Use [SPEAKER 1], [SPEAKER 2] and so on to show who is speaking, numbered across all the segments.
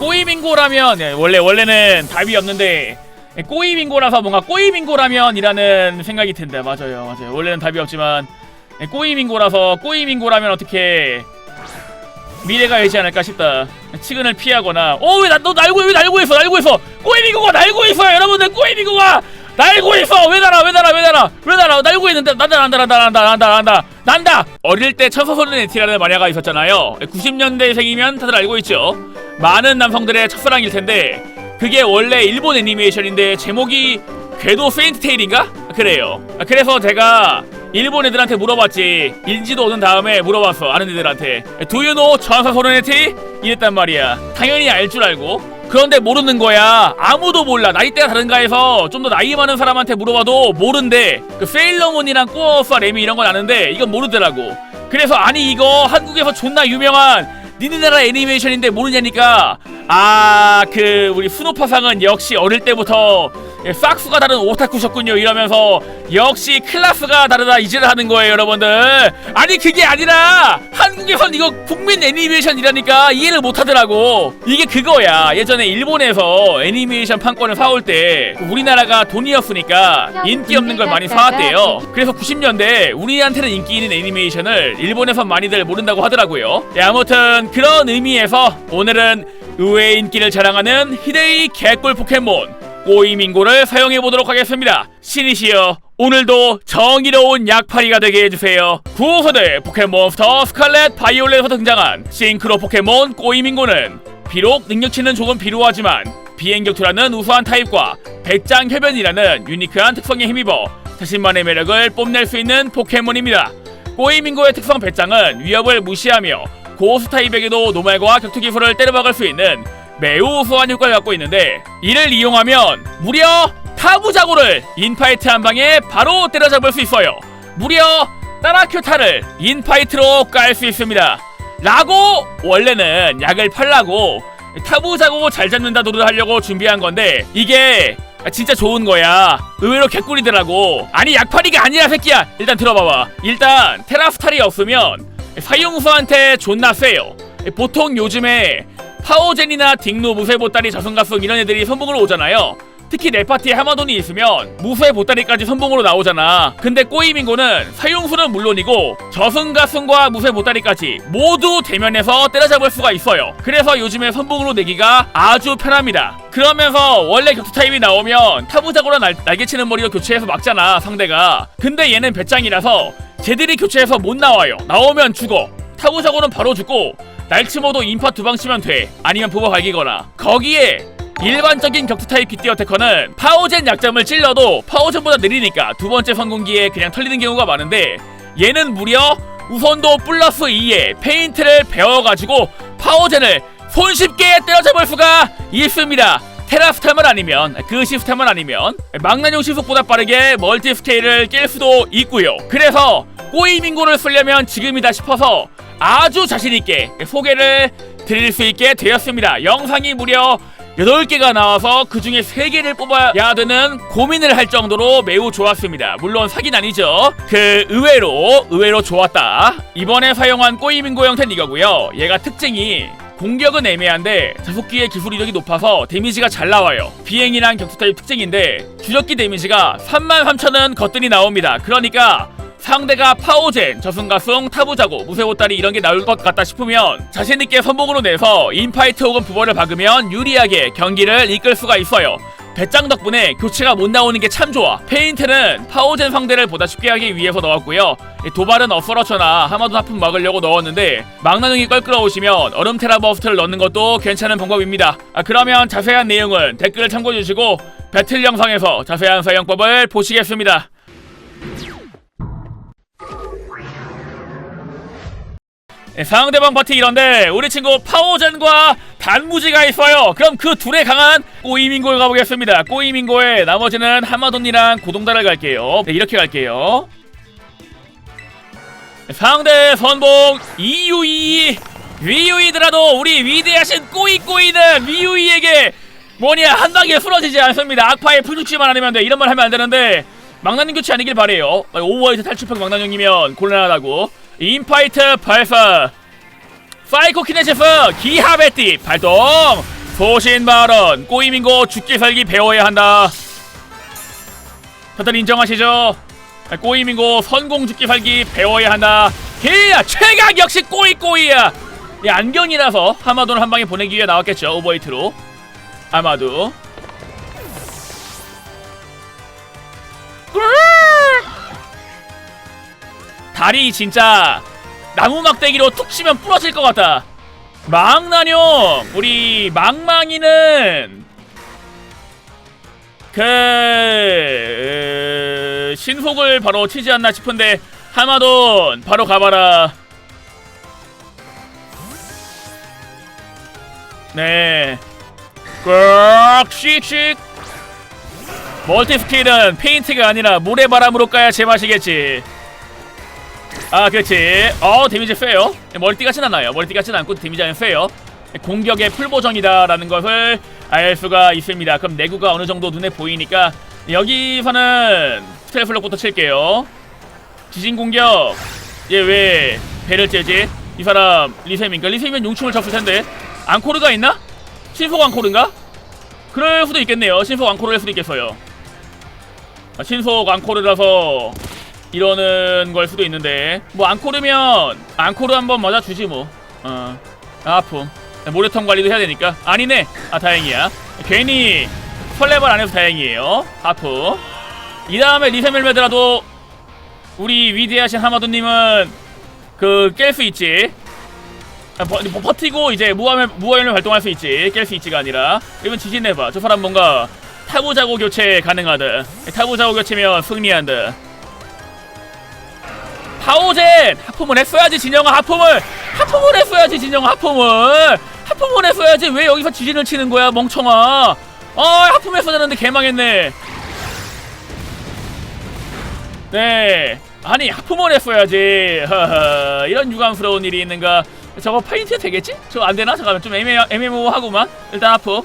[SPEAKER 1] 꼬이빙고라면 네, 원래 원래는 답이 없는데 네, 꼬이빙고라서 뭔가 꼬이빙고라면이라는 생각이 든다. 맞아요, 맞아요. 원래는 답이 없지만 네, 꼬이빙고라서 꼬이빙고라면 어떻게 미래가 되지 않을까 싶다. 치근을 피하거나 어왜나너 날고 왜 날고 있어 날고 있어? 꼬이빙고가 날고 있어요 여러분들 꼬이빙고가 날고 있어. 왜 날아 왜 날아 왜 날아 왜 날아? 날고 있는데 난다 난다 난다 난다 난다 난다 난다! 어릴 때 천사소년 에티라는 만화가 있었잖아요. 90년대생이면 다들 알고 있죠 많은 남성들의 첫사랑일 텐데 그게 원래 일본 애니메이션인데 제목이 궤도 페인트 테일인가? 그래요 아, 그래서 제가 일본 애들한테 물어봤지 인지도 얻은 다음에 물어봤어 아는 애들한테 you know 천사소년의 티? 이랬단 말이야 당연히 알 줄 알고 그런데 모르는 거야. 아무도 몰라. 나이대가 다른가 해서 좀 더 나이 많은 사람한테 물어봐도 모른대. 그 세일러문이랑 꼬어파 레미 이런 건 아는데 이건 모르더라고. 그래서 아니 이거 한국에서 존나 유명한 니네 나라 애니메이션인데 모르냐니까. 아 그 우리 스노파상은 역시 어릴 때부터 예, 싹수가 다른 오타쿠셨군요. 이러면서 역시 클래스가 다르다. 이지를 하는 거예요 여러분들. 아니 그게 아니라 한국에선 이거 국민 애니메이션이라니까 이해를 못하더라고. 이게 그거야. 예전에 일본에서 애니메이션 판권을 사올 때 우리나라가 돈이 없으니까 인기 없는 걸 많이 사왔대요. 그래서 90년대 우리한테는 인기 있는 애니메이션을 일본에선 많이들 모른다고 하더라고요. 네, 아무튼 그런 의미에서 오늘은 의외의 인기를 자랑하는 히데이 개꿀 포켓몬 꼬이밍고를 사용해 보도록 하겠습니다. 신이시여 오늘도 정의로운 약팔이가 되게 해주세요. 구호서대 포켓몬스터 스칼렛 바이올렛에서 등장한 싱크로 포켓몬 꼬이밍고는 비록 능력치는 조금 비루하지만 비행격투라는 우수한 타입과 백장해변이라는 유니크한 특성에 힘입어 자신만의 매력을 뽐낼 수 있는 포켓몬입니다. 꼬이밍고의 특성 배짱은 위협을 무시하며 고수 타입에게도 노말과 격투 기술을 때려박을 수 있는 매우 우수한 효과를 갖고 있는데 이를 이용하면 무려 타부자고를 인파이트 한 방에 바로 때려잡을 수 있어요. 무려 따라큐타를 인파이트로 깔 수 있습니다. 라고 원래는 약을 팔라고 타부자고 잘 잡는다 노를 하려고 준비한 건데 이게 진짜 좋은 거야. 의외로 개꿀이더라고. 아니 약팔이가 아니야 새끼야. 일단 들어봐봐. 일단 테라스탈이 없으면 사용수한테 존나 세요. 보통 요즘에 파워젠이나 딩노 무쇠 보따리 저승가성 이런 애들이 선봉으로 오잖아요. 특히 내 파티에 하마돈이 있으면 무쇠 보따리까지 선봉으로 나오잖아. 근데 꼬이밍고는 사용수는 물론이고 저승가승과 무쇠 보따리까지 모두 대면에서 때려잡을 수가 있어요. 그래서 요즘에 선봉으로 내기가 아주 편합니다. 그러면서 원래 격투 타입이 나오면 타부작으로 날, 날개치는 머리로 교체해서 막잖아 상대가. 근데 얘는 배짱이라서 쟤들이 교체해서 못 나와요. 나오면 죽어. 타부작으로는 바로 죽고 날치모도 인파 두 방 치면 돼. 아니면 부버 갈기거나. 거기에 일반적인 격투 타입 기띠어 테커는 파워젠 약점을 찔러도 파워젠보다 느리니까 두 번째 성공기에 그냥 털리는 경우가 많은데 얘는 무려 우선도 플러스 2에 페인트를 배워가지고 파워젠을 손쉽게 때려잡을 수가 있습니다. 테라스템을 아니면 그 시스템은 아니면 망나뇽 시속보다 빠르게 멀티 스케일을 깰 수도 있고요. 그래서 꼬이밍고를 쓰려면 지금이다 싶어서 아주 자신있게 소개를 드릴 수 있게 되었습니다. 영상이 무려 8개가 나와서 그 중에 3개를 뽑아야 되는 고민을 할 정도로 매우 좋았습니다. 물론 사긴 아니죠. 그 의외로 의외로 좋았다. 이번에 사용한 꼬이밍고 형태는 이거고요. 얘가 특징이 공격은 애매한데 자속기의 기술 이력이 높아서 데미지가 잘 나와요. 비행이랑 격투 타입 특징인데 주력기 데미지가 33,000은 거뜬히 나옵니다. 그러니까 상대가 파오젠, 저승가승, 타부자고, 무쇠보따리 이런 게 나올 것 같다 싶으면 자신있게 선봉으로 내서 인파이트 혹은 부벌을 박으면 유리하게 경기를 이끌 수가 있어요. 배짱 덕분에 교체가 못 나오는 게 참 좋아. 페인트는 파오젠 상대를 보다 쉽게 하기 위해서 넣었고요. 도발은 어퍼러처나 하마도 하품 막으려고 넣었는데 망나뇽이 껄끄러우시면 얼음 테라 버스트를 넣는 것도 괜찮은 방법입니다. 아, 그러면 자세한 내용은 댓글을 참고해주시고 배틀 영상에서 자세한 사용법을 보시겠습니다. 상대방 파티 이런데 우리 친구 파워젠과 단무지가 있어요. 그럼 그 둘의 강한 꼬이밍고에 가보겠습니다. 꼬이밍고에 나머지는 하마돈이랑 고동달을 갈게요. 네, 이렇게 갈게요. 네, 상대 선봉 이유이 위유이더라도 우리 위대하신 꼬이꼬이는 위유이에게 뭐냐 한 방에 쓰러지지 않습니다. 악파의 풀죽지만 않으면 돼. 이런 말 하면 안 되는데 망나뇽 교체 아니길 바래요. 오버와이트 탈출팩 망나뇽이면 곤란하다고. 인파이트 발사. 사이코 키네시스 기하베티 발동. 소신 발언 꼬이민고 죽기 살기 배워야 한다. 다들 인정하시죠? 꼬이민고 선공 죽기 살기 배워야 한다. 히야 최강 역시 꼬이꼬이야. 이 안경이라서 하마도는 한 방에 보내기 위해 나왔겠죠 오버히트로. 아마도 다리 진짜 나무 막대기로 툭 치면 부러질 것 같다 망나뇽! 우리 망망이는 그 으, 신속을 바로 치지 않나 싶은데 하마돈 바로 가봐라. 네. 꽉 씩씩. 멀티스킬은 페인트가 아니라 모래바람으로 까야 제맛이겠지 아 그렇지. 어 데미지 세요 멀티 같진 않아요. 멀티 같진 않고 데미지는 세요 공격의 풀보정이다라는 것을 알 수가 있습니다. 그럼 내구가 어느 정도 눈에 보이니까 여기서는 스텔플럭부터 칠게요. 지진 공격. 얘 왜? 배를 째지? 이 사람 리셈인가? 리셈이면 용충을 쳤을 텐데. 앙코르가 있나? 신속 앙코르인가? 그럴 수도 있겠네요. 신속 앙코르일 수도 있겠어요. 아, 신속 앙코르라서 이러는 걸 수도 있는데. 뭐 앙코르면 앙코르 한번 맞아주지 뭐. 어. 아픔. 모래통 관리도 해야 되니까. 아니네. 아 다행이야. 괜히 설레발 안 해서 다행이에요. 아픔. 이 다음에 리세멜메드라도 우리 위대하신 하마도님은 그 깰 수 있지. 아, 버, 버- 버티고 이제 무함을 무함을 활동할 수 있지. 깰 수 있지가 아니라. 이번 지진 내봐. 저 사람 뭔가 타부자고 교체 가능하다. 타부자고 교체면 승리한다 파오젠 하품을 했어야지 진영아 하품을! 하품을 했어야지 진영아 하품을! 하품을 했어야지 왜 여기서 지진을 치는 거야 멍청아! 아 하품했어야 되는데 개망했네. 네. 아니 하품을 했어야지. 이런 유감스러운 일이 있는가? 저거 페인트 되겠지? 저거 안되나? 잠깐만 좀 애매, 애매모호하구만. 일단 하품.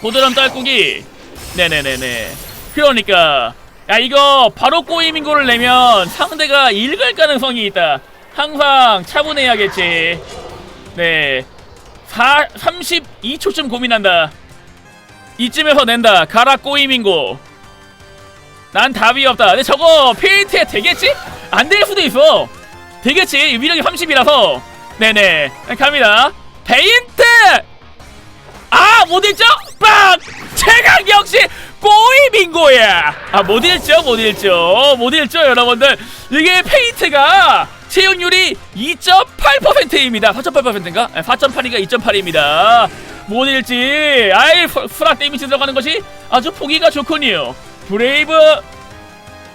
[SPEAKER 1] 고드름 딸꾹이. 네네네네. 그러니까 야 이거 바로 꼬이민고를 내면 상대가 읽을 가능성이 있다. 항상 차분해야겠지. 네. 4, 32초쯤 고민한다. 이쯤에서 낸다. 가라 꼬이민고 난 답이 없다. 근데 저거 페인트에 되겠지? 안 될 수도 있어. 되겠지? 위력이 30이라서. 네네. 갑니다. 페인트! 아, 못 읽죠? 빵! 최강 역시 꼬이 빙고야! 아, 못 읽죠? 못 읽죠? 못 읽죠, 여러분들? 이게 페인트가 채용률이 2.8%입니다. 4.8%인가? 4.8인가 2.8입니다. 못 읽지? 아이, 프- 프라 데미지 들어가는 것이 아주 보기가 좋군요. 브레이브,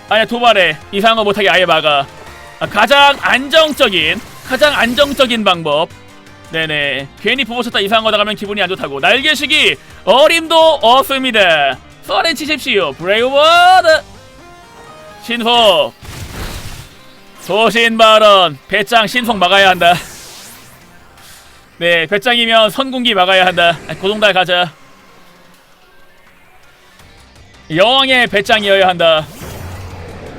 [SPEAKER 1] 아니야, 도발에 이상한 거 못하게 아예 막아. 아, 가장 안정적인, 가장 안정적인 방법. 네네 괜히 부모 쳤다 이상한 거 나가면 기분이 안 좋다고 날개시기 어림도 없습니다 써렌 치십시오. 브레이워드! 신속! 소신 발언. 배짱 신속 막아야 한다. 네 배짱이면 선공기 막아야 한다. 아, 고동달 가자. 여왕의 배짱이어야 한다.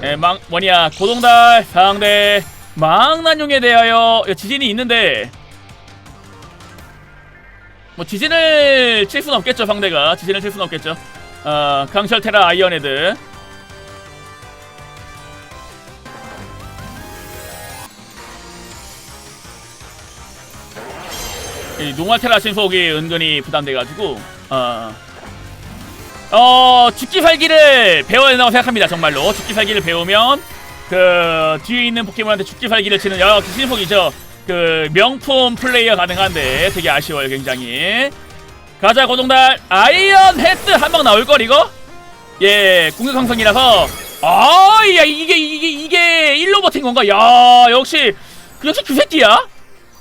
[SPEAKER 1] 네, 망 뭐냐 고동달 상대 망난용에 대하여 지진이 있는데 뭐 지진을 칠 수는 없겠죠 상대가. 지진을 칠 수는 없겠죠 어 강철 테라 아이언헤드. 이 농활 테라 신속이 은근히 부담돼가지고 어, 어 죽기 살기를 배워야 된다고 생각합니다 정말로. 죽기 살기를 배우면 그 뒤에 있는 포켓몬한테 죽기 살기를 치는 역시 신속이죠. 그 명품 플레이어 가능한데 되게 아쉬워요 굉장히 가자 고동달. 아이언 헤드 한 방 나올걸 이거? 예 공격 강성이라서. 아야 이게 이게 이게 일로 버틴 건가? 야 역시 역시 그 새끼야?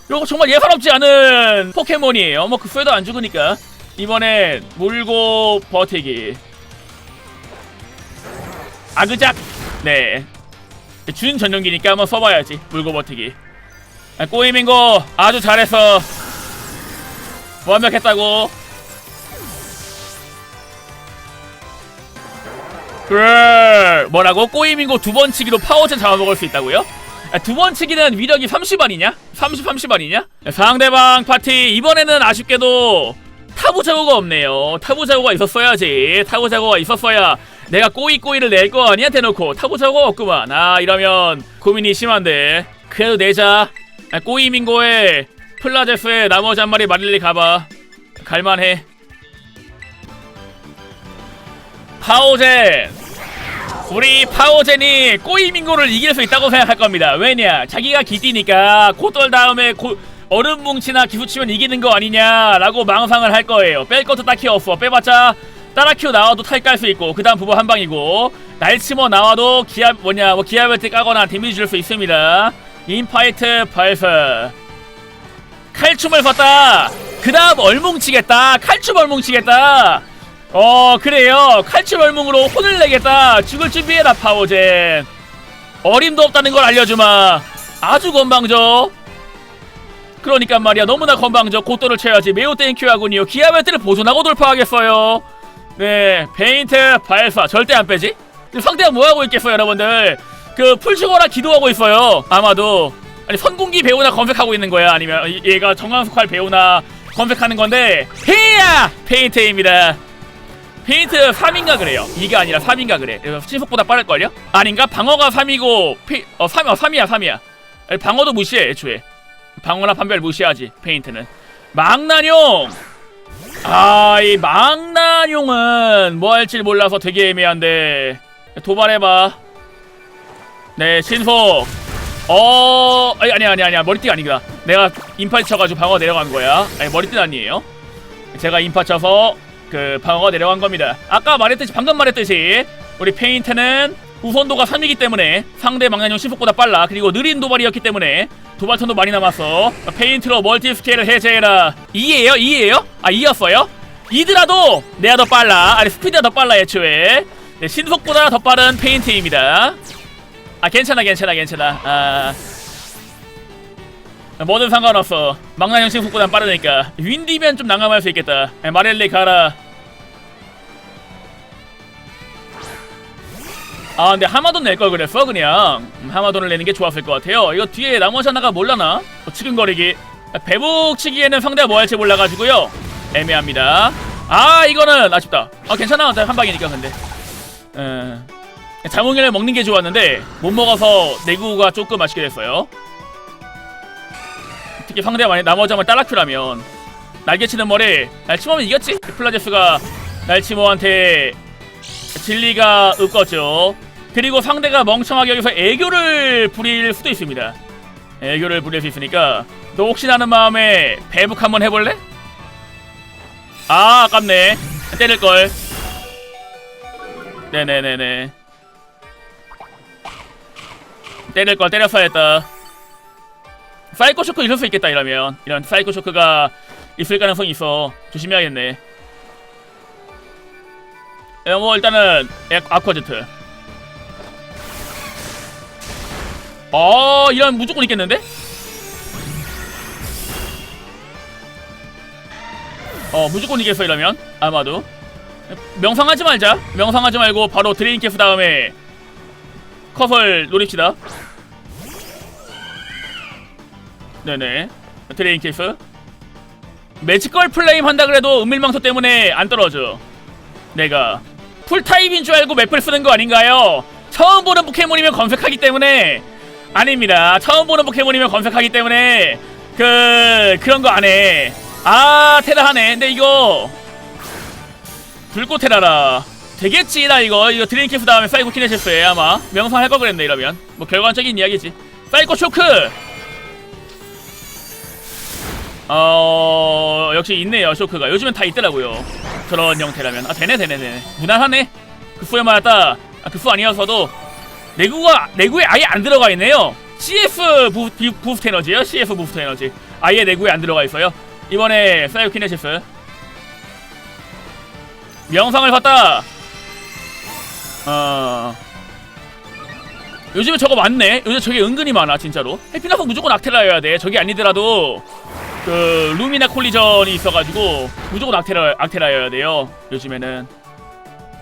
[SPEAKER 1] 이거 정말 예사롭지 않은 포켓몬이에요 뭐 그수에도 안 죽으니까. 이번엔 물고 버티기. 아그작. 네 준 전용기니까 한번 써봐야지 물고 버티기. 아, 꼬이민고 아주 잘했어 완벽했다고 그래 뭐라고 꼬이민고 두 번 치기로 파워젠 잡아먹을 수 있다고요? 두 번 치기는 위력이 30 아니냐? 30 30 아니냐? 상대방 파티 이번에는 아쉽게도 타부 자고가 없네요. 타부 자고가 있었어야지. 타부 자고가 있었어야 내가 꼬이 꼬이를 낼 거 아니야 대놓고 타부 자고가 없구만. 아 이러면 고민이 심한데. 그래도 내자. 아, 꼬이 민고에 플라제스에 나머지 한 마리 마릴리 가봐. 갈만해. 파오젠. 우리 파오젠이 꼬이밍고를 이길 수 있다고 생각할 겁니다. 왜냐? 자기가 기띠니까 고돌 다음에 고, 얼음 뭉치나 기수 치면 이기는 거 아니냐라고 망상을 할 거예요. 뺄 것도 딱히 없어. 빼봤자 따라키오 나와도 탈깔 수 있고 그 다음 부부 한 방이고 날치모 나와도 기압 뭐냐 뭐 기압벨트 까거나 데미지 줄 수 있습니다. 인파이트 발사 칼춤을 섰다. 그 다음 얼뭉치겠다. 칼춤 얼뭉치겠다. 어 그래요. 칼춤 얼뭉으로 혼을 내겠다. 죽을 준비해라 파워젠. 어림도 없다는 걸 알려주마. 아주 건방져. 그러니까 말이야 너무나 건방져. 고도를 쳐야지. 매우 땡큐하군요. 기아벨트를 보존하고 돌파하겠어요. 네 페인트 발사. 절대 안 빼지? 상대가 뭐하고 있겠어요 여러분들? 그 풀죽어라 기도하고 있어요. 아마도. 아니 선공기 배우나 검색하고 있는 거야? 아니면 이- 얘가 정광석할 배우나 검색하는 건데? 헤야! 페인트입니다 페인트 3인가 그래요. 2가 아니라 3인가 그래. 신속보다 빠를걸요? 아닌가? 방어가 3이고 페... 어 3, 어 3이야 3이야. 아니, 방어도 무시해 애초에. 방어나 판별 무시하지 페인트는. 망나뇽! 아, 이 망나뇽은 뭐 할지 몰라서 되게 애매한데. 도발해봐. 네, 신속. 어, 아니, 아니, 아니, 아니야. 머리띠가 아니구나. 내가 인파 쳐가지고 방어 내려간 거야. 아니, 머리띠는 아니에요. 제가 인파 쳐서 그 방어가 내려간 겁니다. 아까 말했듯이 방금 말했듯이 우리 페인트는 우선도가 3이기 때문에 상대 망나뇽 신속보다 빨라 그리고 느린 도발이었기 때문에 도발턴도 많이 남았어 페인트로 멀티 스케일을 해제해라 2예요? 2예요? 아 2였어요? 이드라도 내가 더 빨라 아니 스피드가 더 빨라 애초에 네, 신속보다 더 빠른 페인트입니다 아 괜찮아 괜찮아 괜찮아 아 뭐든 상관없어. 망나뇽 신속보단 빠르니까. 윈디면 좀 난감할 수 있겠다. 에, 마렐리 가라. 아 근데 하마돈 낼 걸 그랬어 그냥. 음, 하마돈을 내는 게 좋았을 것 같아요. 이거 뒤에 나머지 하나가 몰라나? 어, 치근거리기. 배북치기에는 상대가 뭐 할지 몰라가지고요. 애매합니다. 아 이거는 아쉽다. 아 괜찮아. 한 방이니까 근데. 에, 자몽이를 먹는 게 좋았는데 못 먹어서 내구가 조금 아쉽게 됐어요 특히 상대가 만약 나머지 한번 딸라큐라면 날개치는 머리 날치모면 이겼지? 플라제스가 날치모한테 진리가 없겠죠. 그리고 상대가 멍청하게 여기서 애교를 부릴 수도 있습니다. 애교를 부릴 수 있으니까. 너 혹시 나는 마음에 배북 한번 해볼래? 아 아깝네. 때릴걸. 네네네네. 때릴걸 때렸어야 했다 사이코 쇼크 있을 수 있겠다 이러면. 이런 사이코 쇼크가 있을 가능성이 있어. 조심해야겠네. 에, 뭐 일단은 에, 아쿠아제트. 어 이런 무조건 있겠는데? 어 무조건 이겠어 이러면. 아마도. 명상하지 말자. 명상하지 말고 바로 드레인 캐프 다음에 컷을 노립시다 네네. 드레인 케이스. 매지컬 플레임 한다 그래도 은밀망토 때문에 안 떨어져. 내가 풀타입인 줄 알고 맵을 쓰는 거 아닌가요? 처음 보는 포켓몬이면 검색하기 때문에. 아닙니다. 처음 보는 포켓몬이면 검색하기 때문에 그 그런 거 안 해. 아 테라 하네. 근데 이거 불꽃 테라라. 되겠지 나 이거? 이거 드링키프 다음에 사이코 키네시스에 아마 명상 할 걸 그랬네 이러면. 뭐 결과적인 이야기지. 사이코 쇼크 어 역시 있네요 쇼크가. 요즘엔 다 있더라고요. 그런 형태라면. 아 되네 되네 되네. 무난하네. 그프에 맞았다. 아 그프 아니어서도 내구가 내구에 아예 안 들어가 있네요. CF 부, 비, 부스트 에너지요. CF 부스트 에너지. 아예 내구에 안 들어가 있어요. 이번에 사이오키네시스. 명상을 봤다. 어. 요즘에 저거 많네. 요즘 저게 은근히 많아 진짜로. 해피나서 무조건 악테라여야 돼. 저게 아니더라도 그 루미나 콜리전이 있어가지고 무조건 악테라 악테라여야 돼요. 요즘에는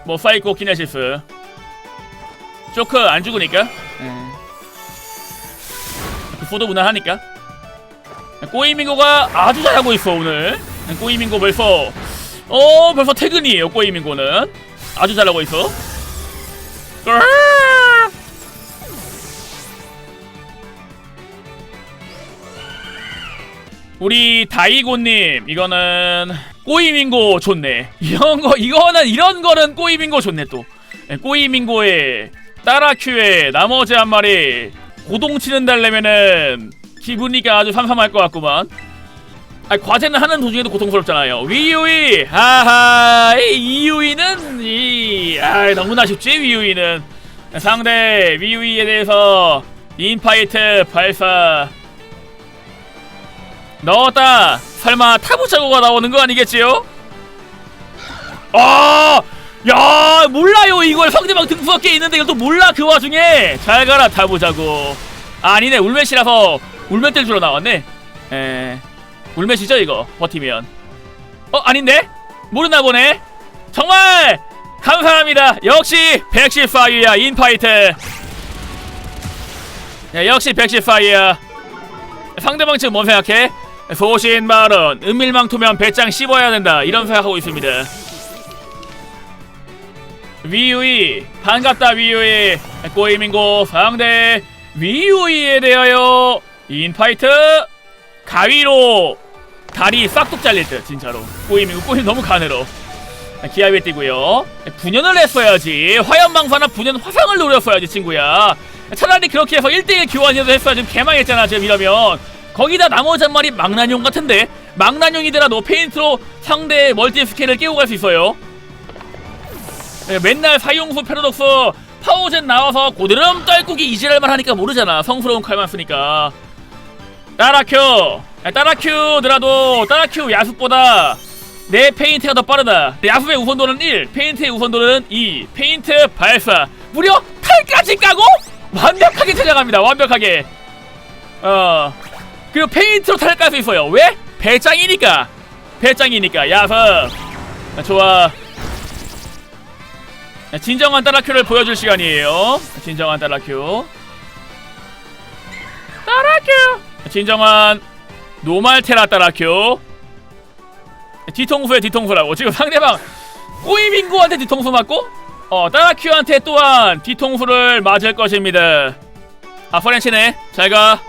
[SPEAKER 1] 뭐 사이코 키네시스 쇼크 안 죽으니까. 예. 소도 무난하니까 꼬이밍고가 아주 잘하고 있어 오늘 꼬이밍고 벌써 어 벌써 퇴근이에요 꼬이밍고는 아주 잘하고 있어 으아! 우리 다이고님 이거는 꼬이밍고 좋네. 이런 거 이거는 이런 거는 꼬이밍고 좋네 또. 예, 꼬이밍고에 따라큐에 나머지 한 마리 고동 치는 달래면은 기분이가 아주 삼삼할 것 같구만. 아 과제는 하는 도중에도 고통스럽잖아요. 위유이 하하 이 이유이는 이아 너무나 쉽지 위유이는. 상대 위유이에 대해서 인파이트 발사 넣었다. 설마 타부자고가 나오는 거 아니겠지요? 아, 야 몰라요 이걸 상대방 등수밖에 있는데 이걸 또 몰라 그 와중에 잘 가라 타부자고. 아, 아니네 울메시라서 울메 뜰 줄로 나왔네. 에, 울메시죠 이거 버티면. 어 아닌데? 모르나 보네. 정말 감사합니다. 역시 백시파이야 인파이트. 야, 역시 백시파이야. 상대방 측뭔 생각해? 소신 말은 은밀망토면 배짱 씹어야 된다. 이런 생각하고 있습니다. 위유이 반갑다 위유이. 꼬이밍고 상대. 위유이에 대하여 인파이트. 가위로 다리 싹둑 잘릴 듯 진짜로. 꼬이밍고 꼬이밍 너무 가늘어. 기합에 뛰고요. 분연을 했어야지. 화염망사나 분연 화상을 노렸어야지 친구야. 차라리 그렇게 해서 1대1 교환이라도 했어야지 개망했잖아 지금 이러면 거기다 나머지 한 마리 망나뇽 같은데? 망나뇽이더라 너 페인트로 상대의 멀티 스킬을 깨고 갈 수 있어요. 예, 맨날 사용수 패러독스 파워젠 나와서 고드름 떨구기 이지랄만 하니까 모르잖아. 성스러운 칼만 쓰니까. 따라큐! 야, 따라큐더라도 따라큐 야습보다 내 페인트가 더 빠르다. 야습의 우선도는 1 페인트의 우선도는 2 페인트 발사. 무려 탈까지 까고 완벽하게 찾아갑니다. 완벽하게. 어 그리고 페인트로 탈깔수 있어요. 왜? 배짱이니까. 배짱이니까. 야습 자, 좋아. 자, 진정한 따라큐를 보여줄 시간이에요. 진정한 따라큐. 따라큐! 진정한 노말 테라 따라큐. 뒤통수에 뒤통수라고. 지금 상대방 꼬이빙고한테 뒤통수 맞고 어 따라큐한테 또한 뒤통수를 맞을 것입니다. 아 프렌치네. 잘가